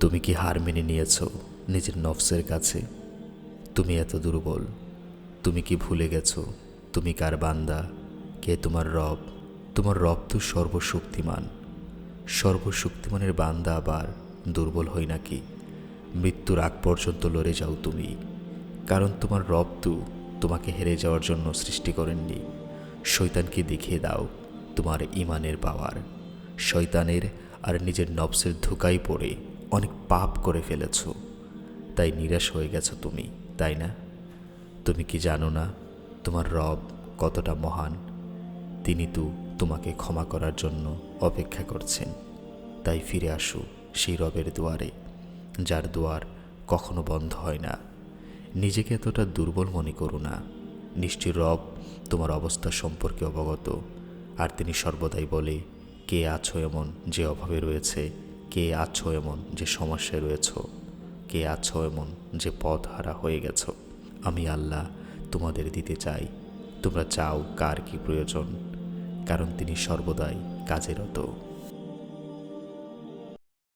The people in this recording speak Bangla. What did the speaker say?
তুমি কি হার মেনে নিয়েছ নিজের নফসের কাছে? তুমি এত দুর্বল, তুমি কি ভুলে গেছ? তুমি কার বান্দা? কে তোমার রব? তোমার রব তো সর্বশক্তিমান। সর্বশক্তিমানের বান্দা আবার দুর্বল হই নাকি? মৃত্যুর আগ পর্যন্ত লড়ে যাও তুমি, কারণ তোমার রব তো তোমাকে হেরে যাওয়ার জন্য সৃষ্টি করেননি। শয়তানকে দেখিয়ে দাও তোমার ইমানের পাওয়ার। শয়তানের আর নিজের নবসের ধোকায় পড়ে অনেক পাপ করে ফেলেছ। তাই নিরাশ হয়ে গেছো তুমি, তাই না? তুমি কি জানো না তোমার রব কতটা মহান? তিনি তো তোমাকে ক্ষমা করার জন্য অপেক্ষা করছেন। তাই ফিরে আসো সেই রবের দুয়ারে, যার দুয়ার কখনো বন্ধ হয় না। নিজেকে এতটা দুর্বল মনে করো না। নিশ্চয় রব তোমার অবস্থা সম্পর্কে অবগত, আর তিনি সর্বদাই বলে, কে আছো এমন যে অভাবে রয়েছে? কে আছো এমন যে সমস্যায় রয়েছ? কে আছো এমন যে পথ হারা হয়ে গেছো? আমি আল্লাহ তোমাদের দিতে চাই। তোমরা চাও কার কি প্রয়োজন? কারণ তিনি সর্বদাই কাজেরত।